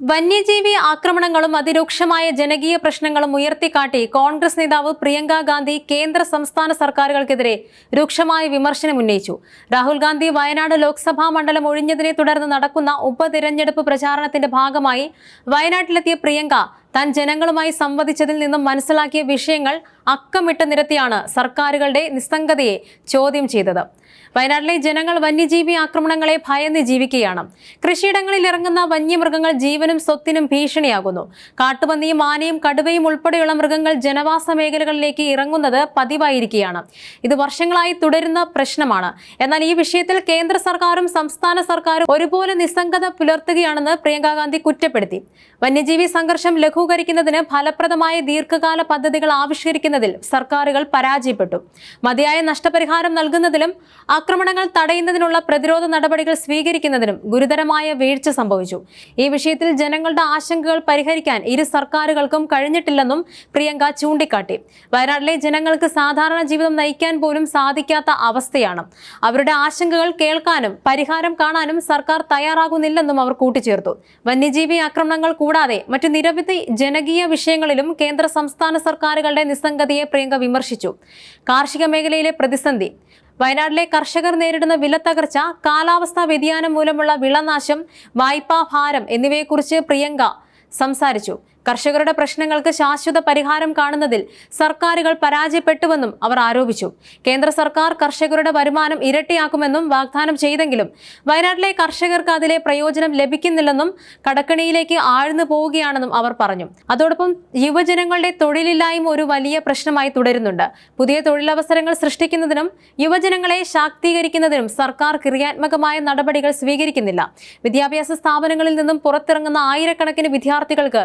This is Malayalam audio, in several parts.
വന്യജീവി ആക്രമണങ്ങളും അതിരൂക്ഷമായ ജനകീയ പ്രശ്നങ്ങളും ഉയർത്തിക്കാട്ടി കോൺഗ്രസ് നേതാവ് പ്രിയങ്ക ഗാന്ധി കേന്ദ്ര സംസ്ഥാന സർക്കാരുകൾക്കെതിരെ രൂക്ഷമായ വിമർശനം ഉന്നയിച്ചു. രാഹുൽ ഗാന്ധി വയനാട് ലോക്സഭാ മണ്ഡലം ഒഴിഞ്ഞതിനെ തുടർന്ന് നടക്കുന്ന ഉപതിരഞ്ഞെടുപ്പ് പ്രചാരണത്തിന്റെ ഭാഗമായി വയനാട്ടിലെത്തിയ പ്രിയങ്ക താൻ ജനങ്ങളുമായി സംവദിച്ചതിൽ നിന്നും മനസ്സിലാക്കിയ വിഷയങ്ങൾ അക്കമിട്ട് നിരത്തിയാണ് സർക്കാരുകളുടെ നിസ്സംഗതയെ ചോദ്യം ചെയ്തത്. വയനാട്ടിലെ ജനങ്ങൾ വന്യജീവി ആക്രമണങ്ങളെ ഭയന്ന് ജീവിക്കുകയാണ്. കൃഷിയിടങ്ങളിൽ ഇറങ്ങുന്ന വന്യമൃഗങ്ങൾ ജീവനും സ്വത്തിനും ഭീഷണിയാകുന്നു. കാട്ടുപന്നിയും ആനയും കടുവയും ഉൾപ്പെടെയുള്ള മൃഗങ്ങൾ ജനവാസ മേഖലകളിലേക്ക് ഇറങ്ങുന്നത് പതിവായിരിക്കുകയാണ്. ഇത് വർഷങ്ങളായി തുടരുന്ന പ്രശ്നമാണ്. എന്നാൽ ഈ വിഷയത്തിൽ കേന്ദ്ര സർക്കാരും സംസ്ഥാന സർക്കാരും ഒരുപോലെ നിസ്സംഗത പുലർത്തുകയാണെന്ന് പ്രിയങ്ക ഗാന്ധി കുറ്റപ്പെടുത്തി. വന്യജീവി സംഘർഷം ലഘൂകരിക്കുന്നതിന് ഫലപ്രദമായ ദീർഘകാല പദ്ധതികൾ ആവിഷ്കരിക്കുന്നതിൽ സർക്കാരുകൾ പരാജയപ്പെട്ടു. മതിയായ നഷ്ടപരിഹാരം നൽകുന്നതിലും ആക്രമണങ്ങൾ തടയുന്നതിനുള്ള പ്രതിരോധ നടപടികൾ സ്വീകരിക്കുന്നതിനും ഗുരുതരമായ വീഴ്ച സംഭവിച്ചു. ഈ വിഷയത്തിൽ ജനങ്ങളുടെ ആശങ്കകൾ പരിഹരിക്കാൻ ഇരു സർക്കാരുകൾക്കും കഴിഞ്ഞിട്ടില്ലെന്നും പ്രിയങ്ക ചൂണ്ടിക്കാട്ടി. വയനാട്ടിലെ ജനങ്ങൾക്ക് സാധാരണ ജീവിതം നയിക്കാൻ പോലും സാധിക്കാത്ത അവസ്ഥയാണ്. അവരുടെ ആശങ്കകൾ കേൾക്കാനും പരിഹാരം കാണാനും സർക്കാർ തയ്യാറാകുന്നില്ലെന്നും അവർ കൂട്ടിച്ചേർത്തു. വന്യജീവി ആക്രമണങ്ങൾ കൂടാതെ മറ്റു നിരവധി ജനകീയ വിഷയങ്ങളിലും കേന്ദ്ര സംസ്ഥാന സർക്കാരുകളുടെ നിസ്സംഗതയെ പ്രിയങ്ക വിമർശിച്ചു. കാർഷിക മേഖലയിലെ പ്രതിസന്ധി. വയനാട്ടിലെ കർഷകർ നേരിടുന്ന വിലത്തകർച്ച കാലാവസ്ഥാ വ്യതിയാനം മൂലമുള്ള വിളനാശം വായ്പാ ഭാരം എന്നിവയെക്കുറിച്ച് പ്രിയങ്ക സംസാരിച്ചു. കർഷകരുടെ പ്രശ്നങ്ങൾക്ക് ശാശ്വത പരിഹാരം കാണുന്നതിൽ സർക്കാരുകൾ പരാജയപ്പെട്ടുവെന്നും അവർ ആരോപിച്ചു. കേന്ദ്ര സർക്കാർ കർഷകരുടെ വരുമാനം ഇരട്ടിയാക്കുമെന്നും വാഗ്ദാനം ചെയ്തെങ്കിലും വയനാട്ടിലെ കർഷകർക്ക് അതിലെ പ്രയോജനം ലഭിക്കുന്നില്ലെന്നും കടക്കണിയിലേക്ക് ആഴ്ന്നു പോവുകയാണെന്നും അവർ പറഞ്ഞു. അതോടൊപ്പം യുവജനങ്ങളുടെ തൊഴിലില്ലായ്മ ഒരു വലിയ പ്രശ്നമായി തുടരുന്നുണ്ട്. പുതിയ തൊഴിലവസരങ്ങൾ സൃഷ്ടിക്കുന്നതിനും യുവജനങ്ങളെ ശാക്തീകരിക്കുന്നതിനും സർക്കാർ ക്രിയാത്മകമായ നടപടികൾ സ്വീകരിക്കുന്നില്ല. വിദ്യാഭ്യാസ സ്ഥാപനങ്ങളിൽ നിന്നും പുറത്തിറങ്ങുന്ന ആയിരക്കണക്കിന് വിദ്യാർത്ഥികൾക്ക്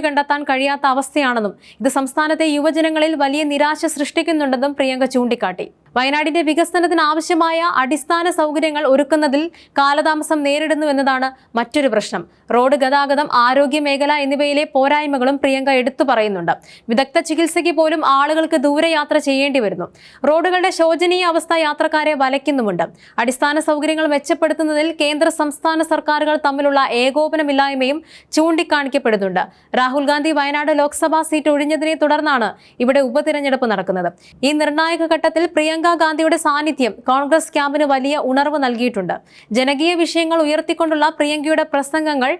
കണ്ടെത്താൻ കഴിയാത്ത അവസ്ഥയാണെന്നും ഇത് സംസ്ഥാനത്തെ യുവജനങ്ങളിൽ വലിയ നിരാശ സൃഷ്ടിക്കുന്നുണ്ടെന്നും പ്രിയങ്ക ചൂണ്ടിക്കാട്ടി. വയനാടിന്റെ വികസനത്തിന് ആവശ്യമായ അടിസ്ഥാന സൗകര്യങ്ങൾ ഒരുക്കുന്നതിൽ കാലതാമസം നേരിടുന്നു എന്നതാണ് മറ്റൊരു പ്രശ്നം. റോഡ് ഗതാഗതം ആരോഗ്യ മേഖല എന്നിവയിലെ പോരായ്മകളും പ്രിയങ്ക എടുത്തു പറയുന്നുണ്ട്. വിദഗ്ധ ചികിത്സയ്ക്ക് പോലും ആളുകൾക്ക് ദൂരയാത്ര ചെയ്യേണ്ടി വരുന്നു. റോഡുകളുടെ ശോചനീയ അവസ്ഥ യാത്രക്കാരെ വലയ്ക്കുന്നുമുണ്ട്. അടിസ്ഥാന സൗകര്യങ്ങൾ മെച്ചപ്പെടുത്തുന്നതിൽ കേന്ദ്ര സംസ്ഥാന സർക്കാരുകൾ തമ്മിലുള്ള ഏകോപനമില്ലായ്മയും ചൂണ്ടിക്കാണിക്കപ്പെടുന്നുണ്ട്. രാഹുൽ ഗാന്ധി വയനാട് ലോക്സഭാ സീറ്റ് ഒഴിഞ്ഞതിനെ തുടർന്നാണ് ഇവിടെ ഉപതിരഞ്ഞെടുപ്പ് നടക്കുന്നത്. ഈ നിർണായക ഘട്ടത്തിൽ പ്രിയങ്ക ഗാന്ധിയുടെ സാന്നിധ്യം കോൺഗ്രസ് ക്യാമ്പിന് വലിയ ഉണർവ് നൽകിയിട്ടുണ്ട്. ജനകീയ വിഷയങ്ങൾ ഉയർത്തിക്കൊണ്ടുള്ള പ്രിയങ്കയുടെ പ്രസംഗങ്ങൾ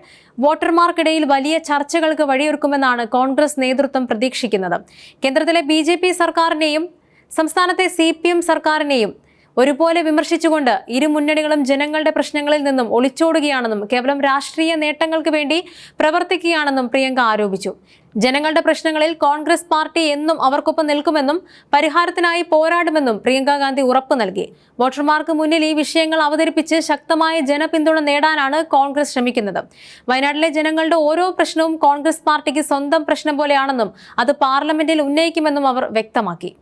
വോട്ടർമാർക്കിടയിൽ വലിയ ചർച്ചകൾക്ക് വഴിയൊരുക്കുമെന്നാണ് കോൺഗ്രസ് നേതൃത്വം പ്രതീക്ഷിക്കുന്നത്. കേന്ദ്രത്തിലെ ബി സർക്കാരിനെയും സംസ്ഥാനത്തെ സി സർക്കാരിനെയും ഒരുപോലെ വിമർശിച്ചുകൊണ്ട് ഇരു മുന്നണികളും ജനങ്ങളുടെ പ്രശ്നങ്ങളിൽ നിന്നും ഒളിച്ചോടുകയാണെന്നും കേവലം രാഷ്ട്രീയ നേട്ടങ്ങൾക്ക് വേണ്ടി പ്രവർത്തിക്കുകയാണെന്നും പ്രിയങ്ക ആരോപിച്ചു. ജനങ്ങളുടെ പ്രശ്നങ്ങളിൽ കോൺഗ്രസ് പാർട്ടി എന്നും അവർക്കൊപ്പം നിൽക്കുമെന്നും പരിഹാരത്തിനായി പോരാടുമെന്നും പ്രിയങ്ക ഗാന്ധി ഉറപ്പു നൽകി. വോട്ടർമാർക്ക് മുന്നിൽ ഈ വിഷയങ്ങൾ അവതരിപ്പിച്ച് ശക്തമായ ജനപിന്തുണ നേടാനാണ് കോൺഗ്രസ് ശ്രമിക്കുന്നത്. വയനാട്ടിലെ ജനങ്ങളുടെ ഓരോ പ്രശ്നവും കോൺഗ്രസ് പാർട്ടിക്ക് സ്വന്തം പ്രശ്നം പോലെയാണെന്നും അത് പാർലമെന്റിൽ ഉന്നയിക്കുമെന്നും അവർ വ്യക്തമാക്കി.